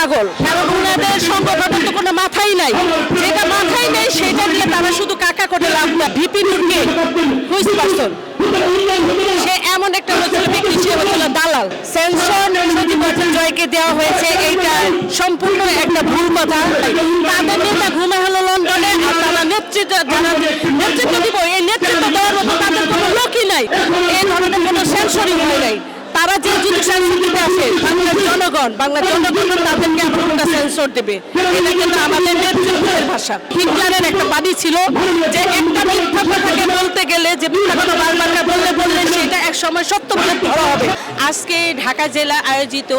পাগল। কারণ সংগঠনের তো কোনো মাথাই নাই। যেটা মাথায় নেই, সেটা নিয়ে তারা শুধু কাকা করে লাভ না ভিপি নুরকে সে এমন একটা হচ্ছিল ব্যক্তি সে হচ্ছিল দালাল। দেওয়া হয়েছে, এইটা সম্পূর্ণ একটা ভুল কথা। তাদের নেতা ঘুমে হলো লন্ডনে তারা নেতৃত্ব নেতৃত্ব দিব, এই নেতৃত্ব দেওয়ার মতো তাদের কোনো লোকই নাই। এই ধরনের কোনো সেন্সরিং হয় নাই। তারা যে দিতে আসে বাংলার জনগণ বাংলার জনগণ তাদেরকে আমরা সেন্সর দেবে। এটা কিন্তু আমাদের নেতৃত্বের ভাষা। হিটলারের একটা বাণী ছিল যে একটা মিথ্যা কথাকে বলতে গেলে যে মিথ্যা কথা বারবার বললে বললে সেটা এক সময় সত্য বলে ধরা হবে। আজকে ঢাকা জেলা আয়োজিত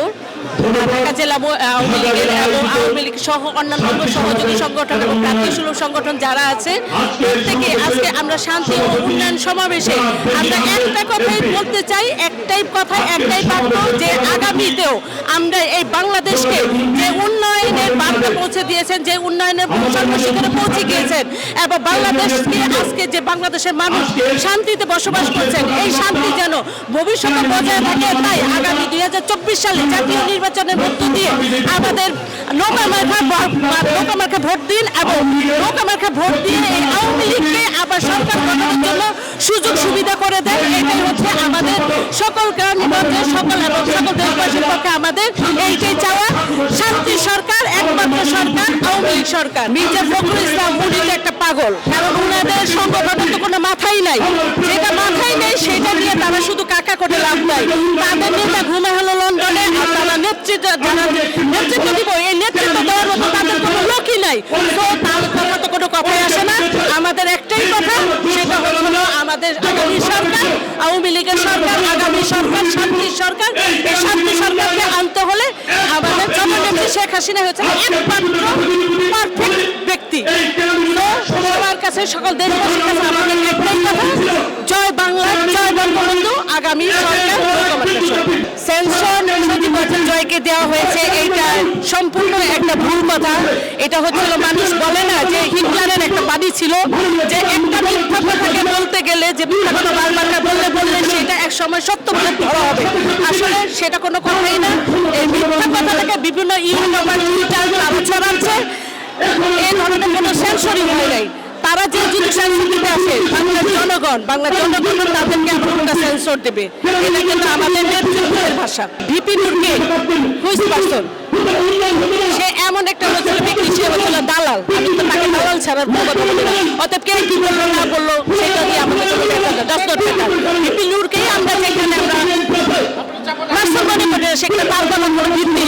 ঢাকা জেলা আওয়ামী লীগের এবং আওয়ামী লীগ সহ অন্যান্য সহযোগী সংগঠন এবং প্রান্তীয় সুলভ সংগঠন যারা আছে প্রত্যেকে আজকে আমরা শান্তি ও উন্নয়ন সমাবেশে আমরা একটা কথাই বলতে চাই একটাই কথা একটাই বাক্য যে আগামীতেও আমরা এই বাংলাদেশকে যে পৌঁছে দিয়েছেন যে উন্নয়নের সর্বশিখরে পৌঁছে গিয়েছেন। এবং বাংলাদেশকে আজকে যে বাংলাদেশের মানুষ শান্তিতে বসবাস করছেন, এই শান্তি যেন ভবিষ্যতে বজায় থাকে, তাই আগামী দুই সালে জাতীয় নির্বাচনের মধ্য দিয়ে আমাদের নৌকা মার্কা ভোট দিন এবং নৌকা মার্কা ভোট দিয়ে এই আওয়ামী লীগকে আবার সরকার গঠনের জন্য সুযোগ সুবিধা করে দেন। এটাই হচ্ছে আমাদের সকল গ্রামগঞ্জের সকল এবং সকল দেশবাসীর পক্ষে আমাদের এইটাই চাওয়া, শান্তি সরকার একমাত্র সরকার, আওয়ামী লীগ সরকার। মির্জা ফখরুল ইসলাম উনি একটা পাগল। ওনাদের সংগঠনের তো কোনো মাথাই নাই। যেটা মাথায় নেই, সেটা নিয়ে তারা শুধু কাকা করে লাভ নাই। তাদের নেতা ঘুমে হলো লন্ডনে, আর তারা নেতৃত্ব যারা নেতৃত্ব দিব। এই নেতৃত্ব দেওয়ার মতো তাদের কোনো লোকই নাই। তো তার কথা তো কোনো কথাই আসে না। আমাদের একটাই কথা, সেটা হলো আমাদের আগামী সরকার, আওয়ামী লীগের সরকার, আগামী সরকার শান্তি সরকার এই শান্তি সরকারকে আনতে হলে আমাদের জননেত্রী শেখ হাসিনা হচ্ছে একমাত্র ব্যক্তি। সবার কাছে সকল দেশবাসীর কাছে আমাদের একটাই কথা জয় বাংলা জয় বঙ্গবন্ধু আগামী সরকার সেন্সর জয়কে দেওয়া হয়েছে। এইটা সম্পূর্ণ একটা ভুল কথা। এটা হচ্ছিল মানুষ বলে না যে হিটলারের একটা বাণী ছিল যে একটা মিথ্যা কথাকে বলতে গেলে যে মিথ্যা কথা বারবার সময় সত্য বলে ধরা হবে। আসলে সেটা কোনো কথাই না। এই মিথ্যা কথাটাকে বিভিন্ন টুইটার তারা ছড়াচ্ছে। এই ধরনের কোনো সেন্সরিং হয় নাই। তারা যে দিতে আসে বাংলার জনগণ বাংলার জনগণ তাদেরকে সেন্সর দেবে। এটা কিন্তু আমাদের নেতৃত্বের ভাষা। ভিপি নুরকে হুইস পার্সন। সে এমন একটা হচ্ছিল ব্যক্তি সে হচ্ছিল দালাল। আমি তো তাকে দালাল ছাড়ার কোনো কথা বলি না। অতএব কে কি বলল না বলল সেটা দিয়ে আমাদের দশ ভিপি নুরকেই সেখানে তার কোনো ভিত্তি